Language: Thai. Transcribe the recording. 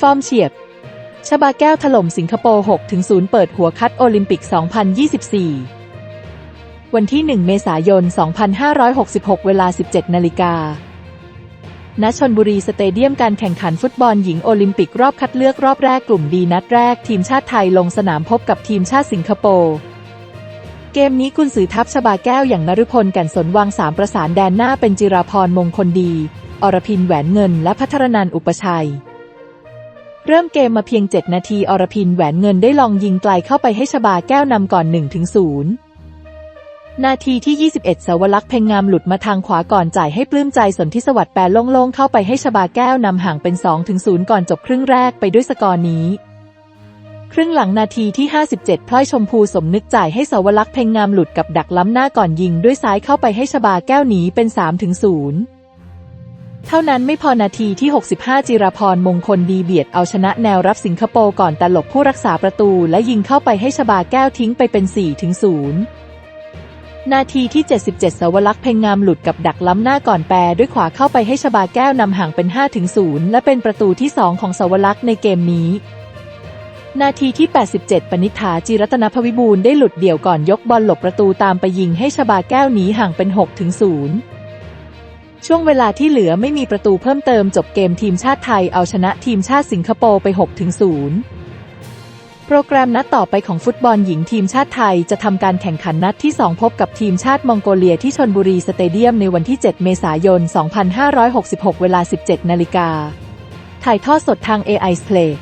ฟอร์มเฉียบ ชบาแก้วถล่มสิงคโปร์ 6-0 เปิดหัวคัดโอลิมปิก 2024 วันที่ 1 เมษายน 2566 เวลา 17 นาฬิกาณชนบุรีสเตเดียมการแข่งขันฟุตบอลหญิงโอลิมปิกรอบคัดเลือกรอบแรกกลุ่มดีนัดแรก ทีมชาติไทยลงสนามพบกับทีมชาติสิงคโปร์เกมนี้กุนซือทัพชบาแก้วอย่างนฤพลก่นสนวางสามประสานแดนหน้าเป็นจิราพรมงคลดี อรพินแหวนเงินและพัทรนันอุปชัย เริ่มเกมมาเพียง 7 นาทีอรพินแหวนเงินได้ลองยิงไกลเข้าไปให้ชบาแก้วนำก่อน 1-0 นาทีที่ 21 สวลักษ์เพ่งงามหลุดมาทางขวาก่อนจ่ายให้ปลื้มใจสนทิสวัสดิ์แปรโล่งๆเข้าไปให้ชบาแก้วนำห่างเป็น 2-0 ก่อนจบครึ่งแรกไปด้วยสกอร์นี้ ครึ่งหลังนาทีที่ 57 พลอยชมพูสมนึกจ่ายให้สวลักษ์เพ่งงามหลุดกับดักล้ำหน้าก่อนยิงด้วยซ้ายเข้าไปให้ชบาแก้วหนีเป็น 3-0 เท่านั้นไม่พอนาทีที่ 65 จิรพรมงคลดีเบียดเอาชนะแนวรับสิงคโปร์ก่อนแต่หลบผู้รักษาประตูและยิงเข้าไปให้ชบาแก้วทิ้งไปเป็น4-0นาทีที่ 77 สวลักษ์เพ่งงามหลุดกับดักล้ำหน้าก่อนแปรด้วยขวาเข้าไปให้ชบาแก้วนำห่างเป็น5-0และเป็นประตูที่ 2 ของสวลักษ์ในเกมนี้นาทีที่ 87 ปณิธาจิรัตนพวิบูลได้หลุดเดี่ยวก่อนยกบอลหลบประตูตามไปยิงให้ชบาแก้วหนีห่างเป็น6-0 ช่วงเวลาที่เหลือไม่มีประตูเพิ่มเติมจบเกมทีมชาติไทยเอาชนะทีมชาติสิงคโปร์ไป 6-0โปรแกรมนัดต่อไปของฟุตบอลหญิงทีมชาติไทยจะทำการแข่งขันนัดที่ 2 พบกับทีมชาติมองโกเลียที่ชนบุรีสเตเดียมในวันที่ 7 เมษายน 2566 เวลา 17 นาฬิกา ถ่ายทอดสดทาง AI Play